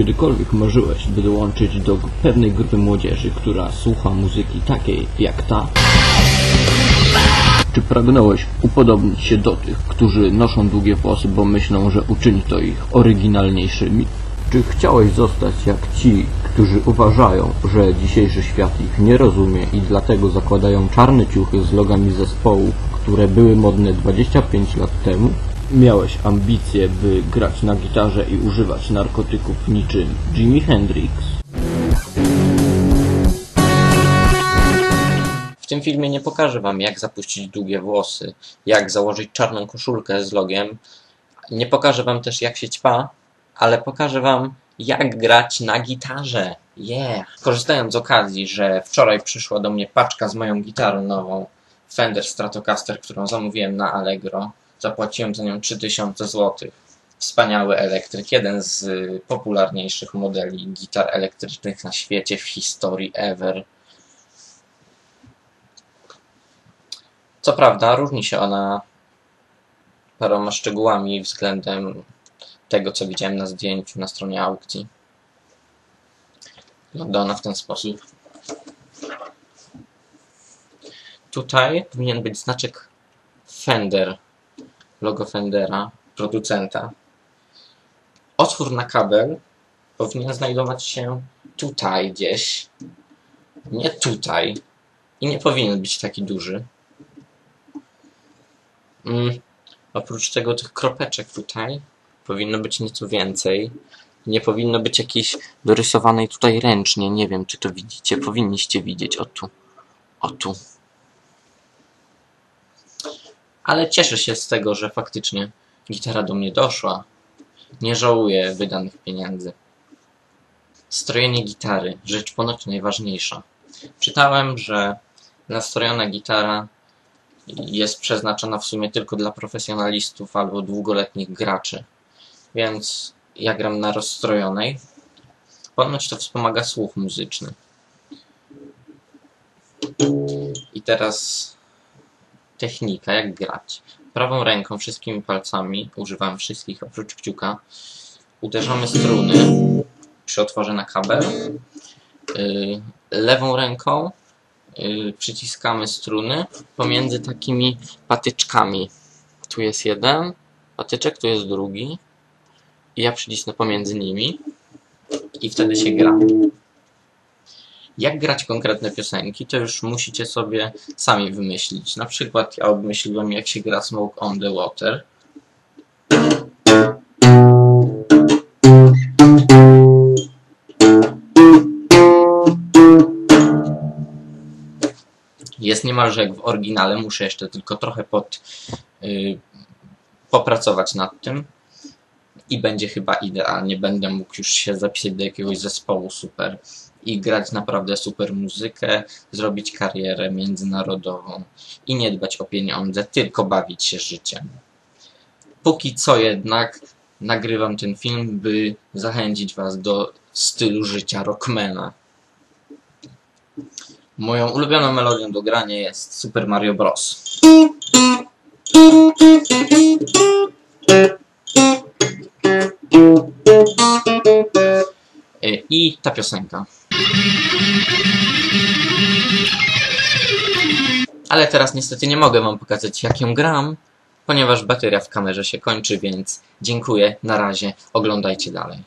kiedykolwiek marzyłeś, by dołączyć do pewnej grupy młodzieży, która słucha muzyki takiej jak ta? Czy pragnąłeś upodobnić się do tych, którzy noszą długie włosy, bo myślą, że uczyni to ich oryginalniejszymi? Czy chciałeś zostać jak ci, którzy uważają, że dzisiejszy świat ich nie rozumie i dlatego zakładają czarne ciuchy z logami zespołów, które były modne 25 lat temu? Miałeś ambicje, by grać na gitarze i używać narkotyków niczym Jimi Hendrix? W tym filmie nie pokażę wam jak zapuścić długie włosy, jak założyć czarną koszulkę z logiem. Nie pokażę wam też jak się ćpa, ale pokażę wam jak grać na gitarze. Yeah! Korzystając z okazji, że wczoraj przyszła do mnie paczka z moją gitarą nową Fender Stratocaster, którą zamówiłem na Allegro. Zapłaciłem za nią 3000 zł. Wspaniały elektryk, jeden z y, popularniejszych modeli gitar elektrycznych na świecie, w historii ever. Co prawda, różni się ona paroma szczegółami względem tego, co widziałem na zdjęciu na stronie aukcji. Wygląda ona w ten sposób. Tutaj powinien być znaczek Fender, logo Fendera, producenta. Otwór na kabel powinien znajdować się tutaj gdzieś, nie tutaj i nie powinien być taki duży. Mm. Oprócz tego tych kropeczek tutaj powinno być nieco więcej. Nie powinno być jakiejś dorysowanej tutaj ręcznie. Nie wiem, czy to widzicie. Powinniście widzieć. O tu. O tu. Ale cieszę się z tego, że faktycznie gitara do mnie doszła. Nie żałuję wydanych pieniędzy. Strojenie gitary. Rzecz ponoć najważniejsza. Czytałem, że nastrojona gitara jest przeznaczona w sumie tylko dla profesjonalistów albo długoletnich graczy. Więc ja gram na rozstrojonej. Ponoć to wspomaga słuch muzyczny. I teraz technika, jak grać. Prawą ręką, wszystkimi palcami, używam wszystkich oprócz kciuka, uderzamy struny przy otworze na kabel. Yy, lewą ręką yy, przyciskamy struny pomiędzy takimi patyczkami. Tu jest jeden patyczek, tu jest drugi. I ja przycisnę pomiędzy nimi i wtedy się gra. Jak grać konkretne piosenki, to już musicie sobie sami wymyślić. Na przykład ja obmyśliłem, jak się gra Smoke on the Water. Jest niemalże jak w oryginale, muszę jeszcze tylko trochę pod, yy, popracować nad tym i będzie chyba idealnie. Będę mógł już się zapisać do jakiegoś zespołu super i grać naprawdę super muzykę, zrobić karierę międzynarodową i nie dbać o pieniądze, tylko bawić się życiem. Póki co jednak nagrywam ten film, by zachęcić Was do stylu życia rockmana. Moją ulubioną melodią do grania jest Super Mario Bros. I ta piosenka. Ale teraz niestety nie mogę wam pokazać jak ją gram, ponieważ bateria w kamerze się kończy, więc dziękuję, na razie, oglądajcie dalej.